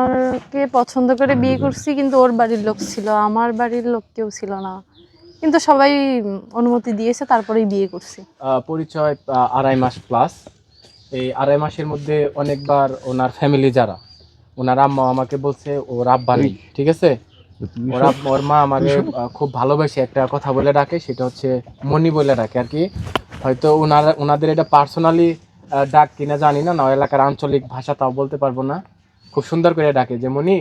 আমাকে পছন্দ করে বিয়ে করছি কিন্তু ওর বাড়ির লোক ছিল। আমার বাড়ির লোক কেউ ছিল না। কিন্তু সবাই অনুমতি দিয়েছে তারপরেই বিয়ে করছি। আহ, পরিচয় আড়াই মাস প্লাস এই আড়াই মাসের মধ্যে অনেকবার ওনার ফ্যামিলি যারা ওনার আম্মা আমাকে বলছে ওর আব্বা নেই। ঠিক আছে? ওর ওর মা আমাকে খুব ভালোবেসে একটা কথা বলে ডাকে সেটা হচ্ছে মনি বলে ডাকে আর কি। হয়তো ওনার ওনাদের এটা পার্সোনালি ডাক কিনা জানি না না এলাকার আঞ্চলিক ভাষা তাও বলতে পারব না। খুব সুন্দর করে ডাকে। যেমনই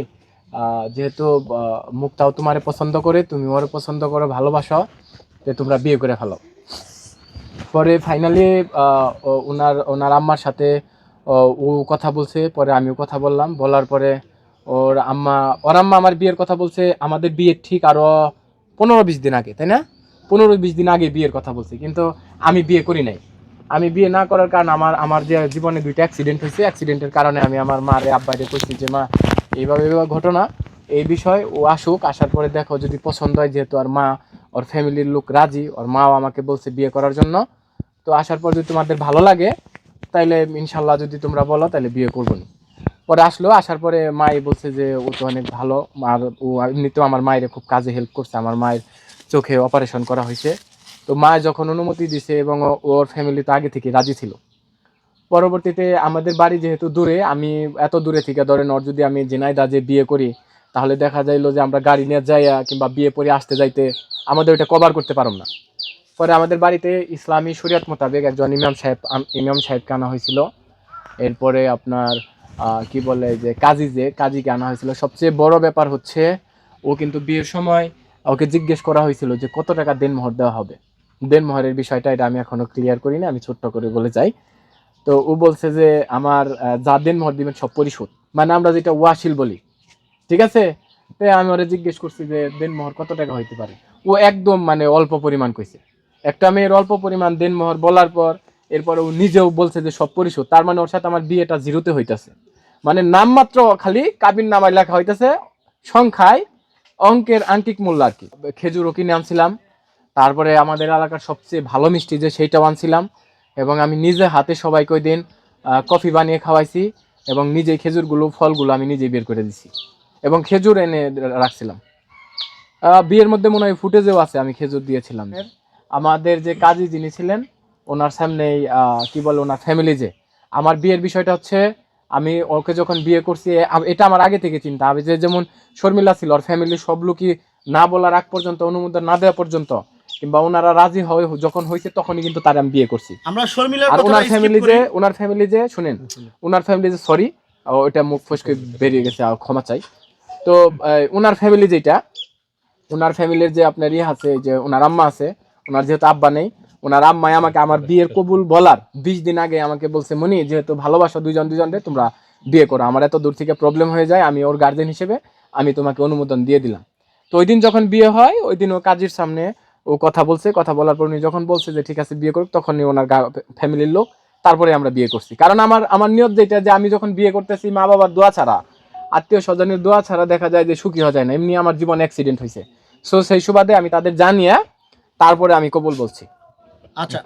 যেহেতু মুক্তাও তোমারে পছন্দ করে, তুমি ওরে পছন্দ করো, ভালোবাসো যে তোমরা বিয়ে করে ফেলো। পরে ফাইনালি ওনার ওনার আম্মার সাথে, ও কথা বলছে, পরে আমিও কথা বললাম। বলার পরে ওর আম্মা ওর আম্মা আমার বিয়ের কথা বলছে, আমাদের বিয়ের ঠিক আরও পনেরো বিশ দিন আগে, তাই না? পনেরো বিশ দিন আগে বিয়ের কথা বলছে, কিন্তু আমি বিয়ে করি নাই। আমি বিয়ে না করার কারণ আমার আমার যে জীবনে দুইটা অ্যাক্সিডেন্ট হয়েছে অ্যাক্সিডেন্টের কারণে আমি আমার মারে আব্বাকে করছি যে, মা, এইভাবে এইভাবে ঘটনা। এই বিষয় ও আসুক, আসার পরে দেখো যদি পছন্দ হয়, যেহেতু আর মা, ওর ফ্যামিলির লোক রাজি, ওর মাও আমাকে বলছে বিয়ে করার জন্য। তো আসার পর যদি তোমাদের ভালো লাগে, তাইলে ইনশাল্লাহ যদি তোমরা বলো তাহলে বিয়ে করব। পরে আসলো, আসার পরে মাই বলছে যে, ও তো অনেক ভালো। আর ও এমনিতেও আমার মায়ের খুব কাজে হেল্প করছে। আমার মায়ের চোখে অপারেশন করা হয়েছে। তো মা যখন অনুমতি দিছে এবং ওর ফ্যামিলি তো আগে থেকে রাজি ছিল। পরবর্তীতে আমাদের বাড়ি যেহেতু দূরে, আমি এত দূরে থেকে ধরেন ওর যদি আমি জেনাইদা যে বিয়ে করি, তাহলে দেখা যাইলো যে আমরা গাড়ি নিয়ে যাইয়া কিংবা বিয়ে পরে আসতে যাইতে আমাদের ওটা কভার করতে পারব না। পরে আমাদের বাড়িতে ইসলামী শরিয়ত মোতাবেক একজন ইমাম সাহেব ইমাম সাহেবকে আনা হয়েছিল। এরপরে আপনার কি বলে যে কাজী যে, কাজীকে আনা হয়েছিল। সবচেয়ে বড় ব্যাপার হচ্ছে, ও কিন্তু বিয়ের সময় ওকে জিজ্ঞেস করা হয়েছিল যে কত টাকা দেনমোহর দেওয়া হবে। দেনমোহরের বিষয়টা এটা আমি এখনও ক্লিয়ার করি না আমি ছোট্ট করে বলে যাই। তো ও বলছে যে আমার যা দেনমোহর দিবেন সব পরিশোধ। মানে আমরা যেটা ওয়াশিল বলি। ঠিক আছে? তো আমি ওরা জিজ্ঞেস করছি যে দেন দেনমোহর কত টাকা হইতে পারে? ও একদম মানে অল্প পরিমাণ কইছে। একটা মেয়ের অল্প পরিমাণ দেন দেনমোহর বলার পর, এরপর ও নিজেও বলছে যে সব পরিশোধ। তার মানে ওর সাথে আমার বিয়েটা জিরোতে হইতেছে। মানে নামমাত্র খালি কাবিন নামায় লেখা হইতেছে, সংখ্যায় অঙ্কের আঙ্কিক মূল্য আর কি। খেজুরও কিনে আনছিলাম তারপরে আমাদের এলাকার সবচেয়ে ভালো মিষ্টি যে সেইটাও আনছিলাম এবং আমি নিজে হাতে সবাইকে ওই দিন কফি বানিয়ে খাওয়াইছি এবং নিজে খেজুরগুলো ফলগুলো আমি নিজেই বের করে দিছি এবং খেজুর এনে রাখছিলাম। বিয়ের মধ্যে মনে হয় ফুটেজেও আছে আমি খেজুর দিয়েছিলাম। আমাদের যে কাজী যিনি ছিলেন ওনার সামনেই কি বলে ওনার ফ্যামিলি যে। আমার বিয়ের বিষয়টা হচ্ছে আমি ওকে যখন বিয়ে করছি এটা আমার আগে থেকে চিন্তা। আমি যে যেমন শর্মিলা ছিল ওর ফ্যামিলির সব লোকই না বলার আগ পর্যন্ত অনুমোদন না দেওয়া পর্যন্ত কিংবা ওনারা রাজি হয়ে যখন হয়েছে তখনই কিন্তু তার আমি বিয়ে করছি। আমরা শর্মিলার আর ওনার ফ্যামিলি যে ওনার ফ্যামিলি যে শুনেন ওনার ফ্যামিলি যে সরি ওইটা মুখ ফসকে বেরিয়ে গেছে আর ক্ষমা চাই। তো ওনার ফ্যামিলি যেটা ওনার ফ্যামিলির যে আপনার ইয়ে আছে যে ওনার আম্মা আছে ওনার যেহেতু আব্বা নেই ওনার আম্মাই আমাকে আমার বিয়ের কবুল বলার বিশ দিন আগে আমাকে বলছে মনি যেহেতু ভালোবাসো দুজন দুজনরে তোমরা বিয়ে করো। আমার এত দূর থেকে প্রবলেম হয়ে যায় আমি ওর গার্জেন হিসেবে আমি তোমাকে অনুমোদন দিয়ে দিলাম। তো ওই দিন যখন বিয়ে হয় ওই দিন ও কাজীর সামনে ও কথা বলছে, কথা বলার পর উনি যখন বলছে যে, ঠিক আছে, বিয়ে করুক তখনই ওনার ফ্যামিলির লোক তারপরে আমরা বিয়ে করছি। কারণ আমার আমার নিয়ত যেটা যে, আমি যখন বিয়ে করতেছি মা বাবার দোয়া ছাড়া আত্মীয় স্বজনের দোয়া ছাড়া দেখা যায় যে, সুখী হওয়া যায় না। এমনি আমার জীবনে অ্যাক্সিডেন্ট হয়েছে। সো সেই সুবাদে আমি তাদের জানিয়ে তারপরে আমি কবুল বলছি। আচ্ছা।